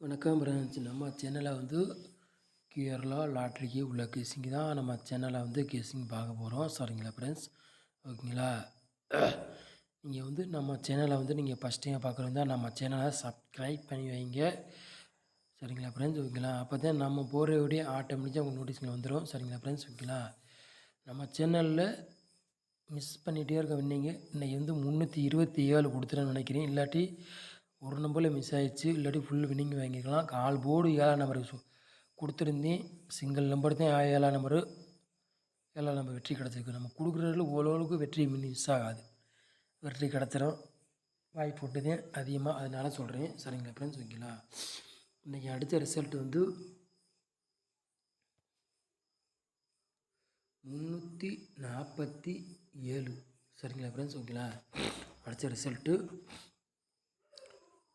வணக்கம் ஃப்ரெண்ட்ஸ் நம்ம சேனலை வந்து கேரளா லாட்ரிக்கு உள்ள கேஸிங் தான் நம்ம சேனலை வந்து கேசிங் பார்க்க போகிறோம் சரிங்களா ஃப்ரெண்ட்ஸ் ஓகேங்களா நீங்கள் வந்து நம்ம சேனலை வந்து நீங்கள் ஃபஸ்ட் டைம் பார்க்குறதா நம்ம சேனலை சப்ஸ்கிரைப் பண்ணி வைங்க. சரிங்களா ஃப்ரெண்ட்ஸ் ஓகேங்களா அப்போ தான் நம்ம போகிற வீடியோ ஆட்டோமேட்டிக்காக உங்களுக்கு நோட்டீஸில் வந்துடும் சரிங்களா ஃப்ரெண்ட்ஸ் ஓகேங்களா நம்ம சேனலில் மிஸ் பண்ணிகிட்டே இருக்க வந்தீங்க இன்றைக்கி வந்து முந்நூற்றி இருபத்தி ஏழு கொடுத்துருன்னு நினைக்கிறேன். இல்லாட்டி ஒரு நம்பரில் மிஸ் ஆகிடுச்சு இல்லாட்டி ஃபுல் வின்னிங் வாங்கிக்கலாம். கால் போர்டு ஏழாம் நம்பர் கொடுத்துருந்தேன். சிங்கிள் நம்பர் தான் ஏழாம் நம்பரு ஏழாம் நம்பர் வெற்றி கிடச்சிருக்கு. நம்ம கொடுக்குறதுல ஓரளவுக்கு வெற்றி மிஸ் ஆகாது. வெற்றி கிடச்சிடும் வாய்ப்பு விட்டுதேன் தான் அதிகமாக அதனால சொல்கிறேன் சரிங்களா ஃப்ரெண்ட்ஸ் ஓகேங்களா? இன்றைக்கி அடித்த ரிசல்ட் வந்து முந்நூற்றி நாற்பத்தி ஏழு. சரிங்களா ஃப்ரெண்ட்ஸ் ஓகேங்களா? அடித்த ரிசல்ட்டு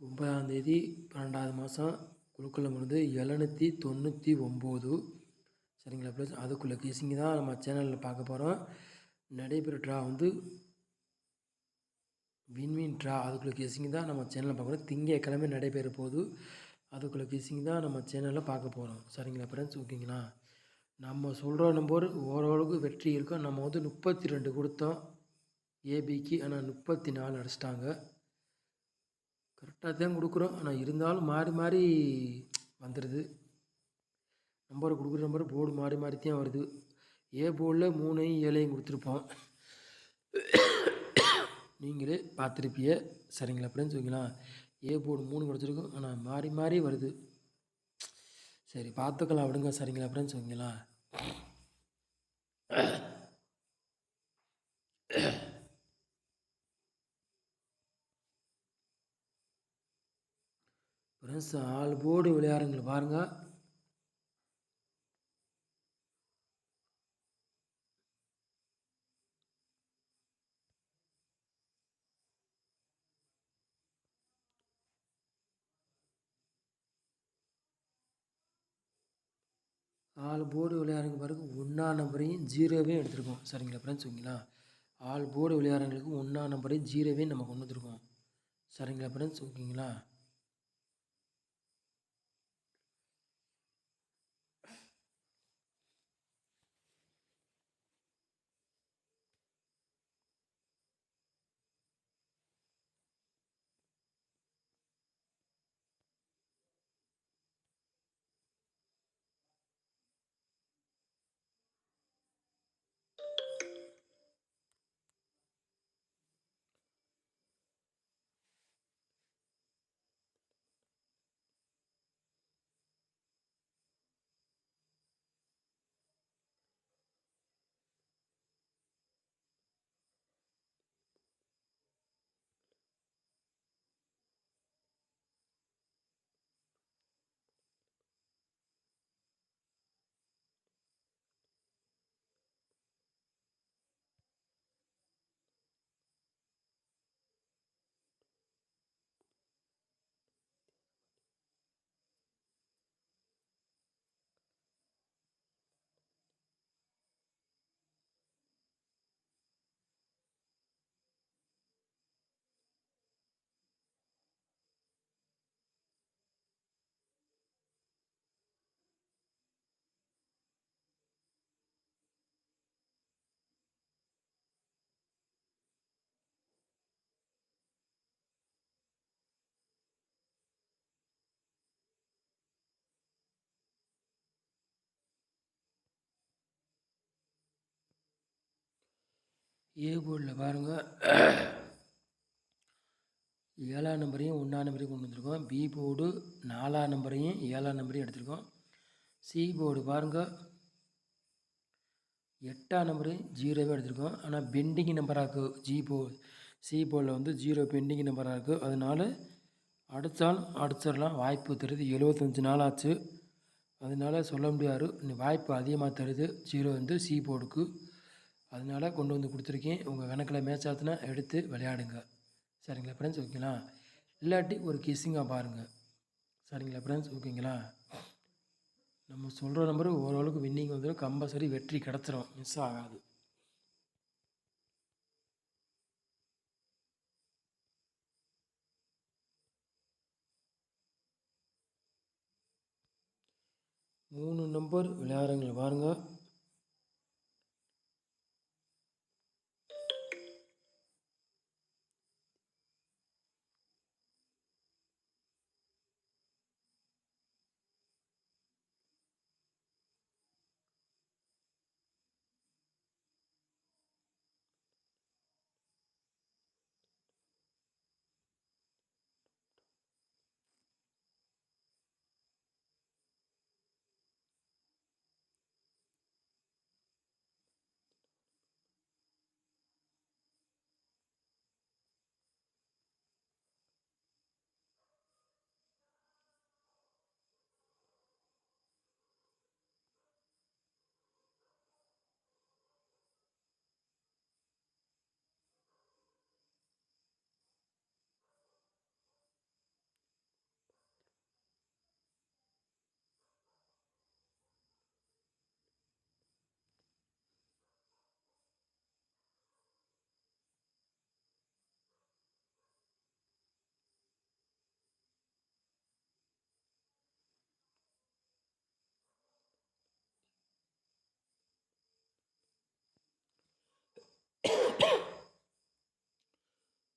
ஒன்பதாந்தேதி பன்னெண்டாவது மாதம் குழுக்களில் வந்து எழுநூற்றி தொண்ணூற்றி ஒம்பது. சரிங்களா ப்ளஸ் அதுக்குள்ளே கேசிங்க தான் நம்ம சேனலில் பார்க்க போகிறோம் நடைபெற ட்ரா வந்து விண்மீன் ட்ரா அதுக்குள்ளே கேசிங்க தான் நம்ம சேனலில் பார்க்குறோம் திங்கக்கிழமை நடைபெற போகுது. அதுக்குள்ளே கேசிங்க தான் நம்ம சேனலில் பார்க்க போகிறோம் சரிங்களா ஃப்ரெண்ட்ஸ் ஓகேங்களா நம்ம சொல்கிற நம்பர் ஓரளவுக்கு வெற்றி இருக்கும். நம்ம வந்து முப்பத்தி ரெண்டு கொடுத்தோம். ஏபிக்கு ஆனால் முப்பத்தி நாலு அடிச்சிட்டாங்க. கரெக்டாக தான் கொடுக்குறோம். ஆனால் இருந்தாலும் மாறி மாறி வந்துடுது நம்பரை கொடுக்குற நம்பர் போர்டு மாறி மாறி தான் வருது. ஏ போர்டில் மூணையும் ஏழையும் கொடுத்துருப்போம். நீங்களே பார்த்துருப்பிய சரிங்களா அப்படின்னு சொல்லிக்கலாம் ஏ போர்டு மூணு கிடச்சிருக்கும். ஆனால் மாறி மாறி வருது. சரி பார்த்துக்கலாம் விடுங்க. சரிங்களா அப்படின்னு ஓகேங்களா? மனசு ஆள் போடு விளையாடுங்கள பாருங்கள் ஆள் போர்டு விளையாடுங்க பாருங்க. ஒன்றா நம்பரையும் ஜீரோவையும் எடுத்துருக்கோம். சரிங்களா ஃப்ரெண்ட்ஸ் ஓகேங்களா? ஆள் போர்டு விளையாடுறவங்களுக்கு ஒன்றா நம்பரையும் ஜீரோவையும் நம்ம கொண்டு வந்துருக்கோம். சரிங்களா ஃப்ரெண்ட்ஸ் ஓகேங்களா? ஏ போர்டில் பாருங்கள் ஏழாம் நம்பரையும் ஒன்றாம் நம்பரையும் கொண்டு வந்திருக்கோம். பி போர்டு நாலாம் நம்பரையும் ஏழாம் நம்பரையும் எடுத்திருக்கோம். சி போர்டு பாருங்கள் எட்டாம் நம்பரையும் ஜீரோவே எடுத்திருக்கோம். ஆனால் பெண்டிங் நம்பராக இருக்குது ஜி போ சி போர்டில் வந்து ஜீரோ பெண்டிங் நம்பராக இருக்குது அதனால் அடித்தாலும் அடிச்சிடலாம் வாய்ப்பு தருது. எழுபத்தஞ்சி நாள் ஆச்சு. அதனால சொல்ல முடியாது. வாய்ப்பு அதிகமாக தருது. ஜீரோ வந்து சி போர்டுக்கு. அதனால கொண்டு வந்து கொடுத்துருக்கேன். உங்கள் கணக்கில் மேட்ச் ஆச்சுன்னா எடுத்து விளையாடுங்க. சரிங்களா ஃப்ரெண்ட்ஸ் ஓகேங்களா இல்லாட்டி ஒரு கிஸ்ஸிங்காக பாருங்கள் சரிங்களா ஃப்ரெண்ட்ஸ் ஓகேங்களா நம்ம சொல்கிற நம்பர் ஓரளவுக்கு வின்னிங் வந்துடும் கம்பல்சரி வெற்றி கிடச்சிரும். மிஸ் ஆகாது. மூணு நம்பர் விளையாடுறவங்களை பாருங்கள்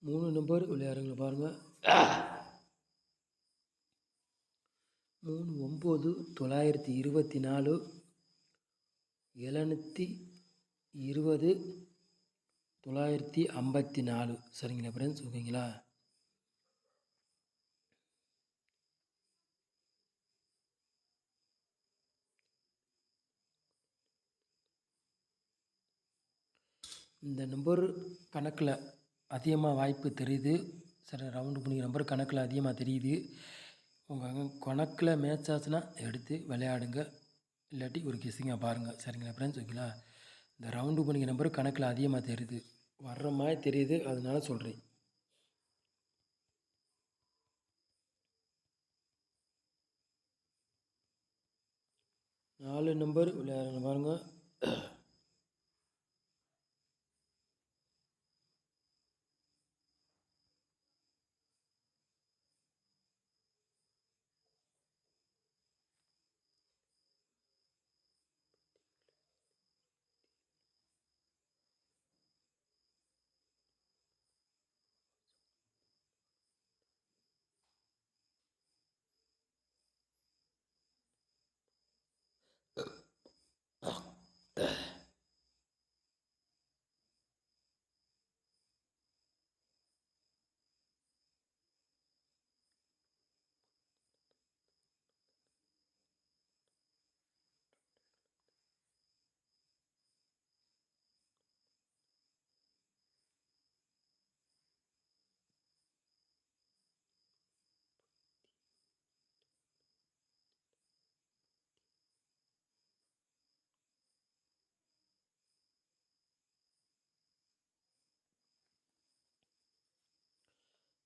மூணு நம்பர் விளையாடுறவங்களை பாருங்கள் மூணு ஒம்பது தொள்ளாயிரத்தி இருபத்தி நாலு எழுநூற்றி இருபது தொள்ளாயிரத்தி ஐம்பத்தி நாலு. சரிங்களா ஃப்ரெண்ட்ஸ் ஓகேங்களா? இந்த நம்பர் கணக்கில் அதிகமாக வாய்ப்பு தெரியுது. சரி ரவுண்டு பண்ணிக்கிற நம்பர் கணக்கில் அதிகமாக தெரியுது. உங்கள் கணக்கில் மேட்ச் ஆச்சுன்னா எடுத்து விளையாடுங்க. இல்லாட்டி ஒரு கிசிங்காக பாருங்கள் சரிங்களா ஃப்ரெண்ட்ஸ் ஓகேங்களா? இந்த ரவுண்டு பண்ணிக்க நம்பர் கணக்கில் அதிகமாக தெரியுது. வர்ற மாதிரி தெரியுது. அதனால சொல்கிறேன் நாலு நம்பர் விளையாடுங்க பாருங்கள்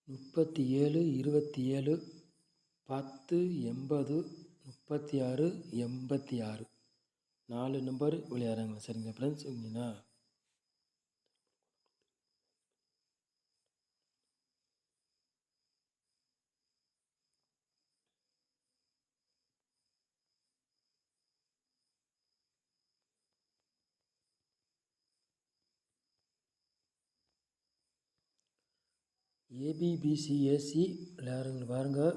முப்பத்தி ஏழு இருபத்தி ஏழு பத்து எண்பது முப்பத்தி ஆறு எண்பத்தி ஆறு நாலு நம்பர் விளையாடுறாங்க. சரிங்க ஃப்ரெண்ட்ஸ் ஓகேங்களா ஏபிபிசிஏசி விளையாடுங்கள் பாருங்கள்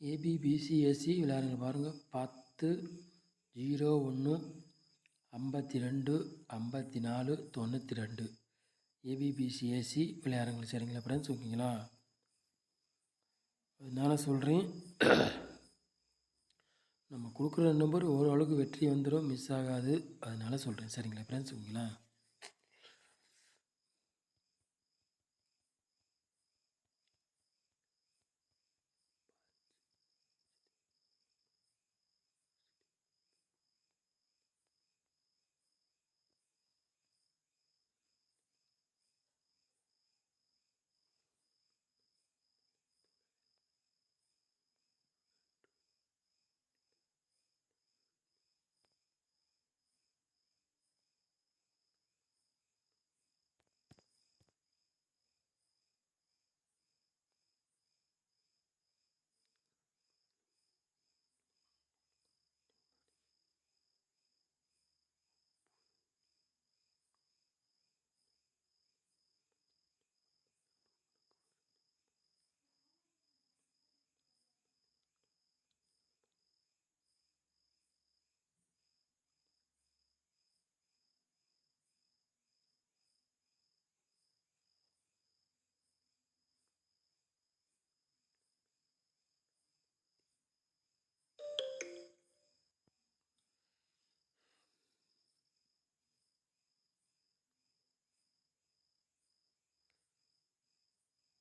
ஏபிபிசிஎஸ்சி ஏசி விளையாடுங்க பாருங்கள் பத்து ஜீரோ ஒன்று ஐம்பத்தி ரெண்டு ஐம்பத்தி நாலு தொண்ணூற்றி ரெண்டு ஏபிபிசி ஏசி விளையாடுங்க சரிங்களா ஃப்ரெண்ட்ஸ் ஓகேங்களா அதனால் சொல்கிறேன் நம்ம கொடுக்குற நம்பர் ஓரளவுக்கு வெற்றி வந்துடும் மிஸ் ஆகாது. அதனால் சொல்கிறேன் சரிங்களா ஃப்ரெண்ட்ஸ் ஓகேங்களா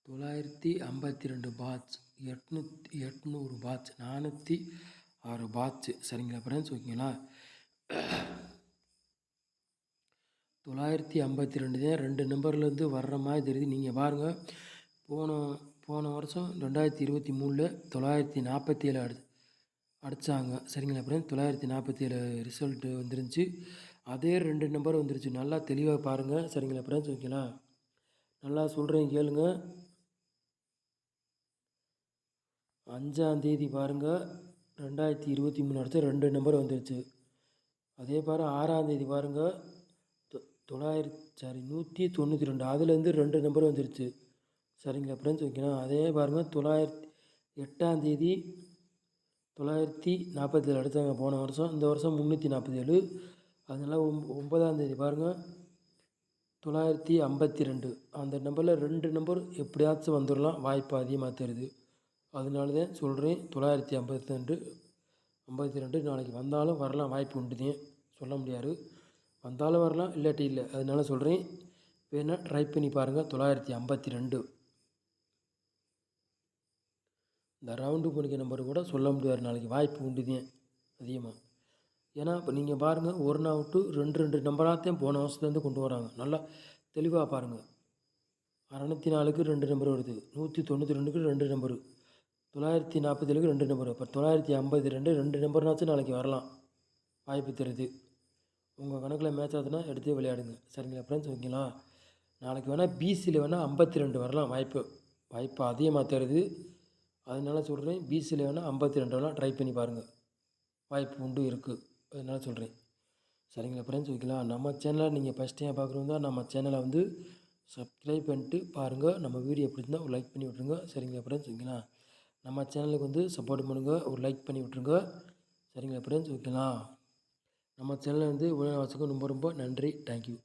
தொள்ளாயிரத்தி ஐம்பத்தி ரெண்டு பாட்ச் எட்நூத்தி எட்நூறு பாட்ச் நானூற்றி ஆறு பாட்ச் சரிங்களா ஃப்ரெண்ட்ஸ் ஓகேங்களா தொள்ளாயிரத்தி ஐம்பத்தி ரெண்டு தான் ரெண்டு நம்பர்லேருந்து வர்ற மாதிரி தெரியுது. நீங்கள் பாருங்கள் போன போன வருஷம் ரெண்டாயிரத்தி இருபத்தி மூணில் தொள்ளாயிரத்தி நாற்பத்தி ஏழு அடி அடித்தாங்க சரிங்களா ஃப்ரெண்ட்ஸ் தொள்ளாயிரத்தி நாற்பத்தி ஏழு ரிசல்ட்டு வந்துருந்துச்சு. அதே ரெண்டு நம்பர் வந்துருச்சு. நல்லா தெளிவாக பாருங்கள் சரிங்களா ஃப்ரெண்ட்ஸ் ஓகேங்களா நல்லா சொல்கிறேன் கேளுங்கள் அஞ்சாந்தேதி பாருங்கள் ரெண்டாயிரத்தி இருபத்தி மூணு அடுத்து ரெண்டு நம்பர் வந்துருச்சு. அதே பாரு ஆறாந்தேதி பாருங்கள் தொ தொள்ளாயிரத்தி சாரி நூற்றி தொண்ணூற்றி ரெண்டு. அதுலேருந்து ரெண்டு நம்பர் வந்துருச்சு. சரிங்களா ஃப்ரெண்ட்ஸ் ஓகேண்ணா அதே பாருங்கள் தொள்ளாயிரத்தி எட்டாந்தேதி தொள்ளாயிரத்தி நாற்பத்தி ஏழு போன வருஷம் இந்த வருஷம் முந்நூற்றி நாற்பத்தி ஏழு அதனால் ஒம் ஒம்பதாந்தேதி பாருங்கள் தொள்ளாயிரத்தி ஐம்பத்தி ரெண்டு. அந்த நம்பரில் ரெண்டு நம்பர் எப்படியாச்சும் வந்துடலாம் வாய்ப்பு அதிகமாக தருது அதனால தான் சொல்கிறேன் தொள்ளாயிரத்தி ஐம்பத்தி ரெண்டு ஐம்பத்தி ரெண்டு நாளைக்கு வந்தாலும் வரலாம் வாய்ப்பு உண்டு தான் சொல்ல முடியாது. வந்தாலும் வரலாம் இல்லாட்டி இல்லை. அதனால சொல்கிறேன் வேணால் ட்ரை பண்ணி பாருங்கள் தொள்ளாயிரத்தி ஐம்பத்தி ரெண்டு. இந்த ரவுண்டு பண்ணிக்க நம்பர் கூட சொல்ல முடியாது நாளைக்கு வாய்ப்பு உண்டு தான் அதிகமாக ஏன்னா இப்போ நீங்கள் பாருங்கள் ஒரு நாள் விட்டு ரெண்டு ரெண்டு நம்பராகத்தையும் போன வருஷத்துலேருந்து கொண்டு வராங்க. நல்லா தெளிவாக பாருங்கள் அறநூற்றி நாலுக்கு ரெண்டு நம்பர் வருது. நூற்றி தொண்ணூற்றி ரெண்டுக்கு ரெண்டு நம்பரு தொள்ளாயிரத்தி நாற்பது ஏழுக்கு ரெண்டு நம்பர் இப்போ தொள்ளாயிரத்தி ஐம்பத்தி ரெண்டு ரெண்டு நம்பர்னாச்சும் நாளைக்கு வரலாம். வாய்ப்பு தருது. உங்கள் கணக்கில் மேட்ச் ஆகுதுன்னா எடுத்து விளையாடுங்க. சரிங்களா ஃப்ரெண்ட்ஸ் ஓகேங்களா? நாளைக்கு வேணால் பிசியில் வேணால் ஐம்பத்தி ரெண்டு வரலாம். வாய்ப்பு. வாய்ப்பு அதிகமாக தருது. அதனால சொல்கிறேன் பிசியில் வேணால் ஐம்பத்தி ரெண்டு வரலாம். ட்ரை பண்ணி பாருங்கள் வாய்ப்பு உண்டு இருக்குது அதனால சொல்கிறேன் சரிங்களா ஃப்ரெண்ட்ஸ் ஓகேங்களா? நம்ம சேனலை நீங்கள் ஃபஸ்ட் டைம் பார்க்குறவங்க நம்ம சேனலை வந்து சப்ஸ்கிரைப் பண்ணிட்டு பாருங்கள் நம்ம வீடியோ எப்படி இருந்தால் லைக் பண்ணி விட்ருங்க சரிங்களா ஃப்ரெண்ட்ஸ் ஓகேங்களா? நம்ம சேனலுக்கு வந்து சப்போர்ட் பண்ணுங்கள் ஒரு லைக் பண்ணி விட்ருங்க சரிங்களா ஃப்ரெண்ட்ஸ் ஓகேங்களா நம்ம சேனலை வந்து உடனே வச்சுக்க ரொம்ப ரொம்ப நன்றி. தேங்க்யூ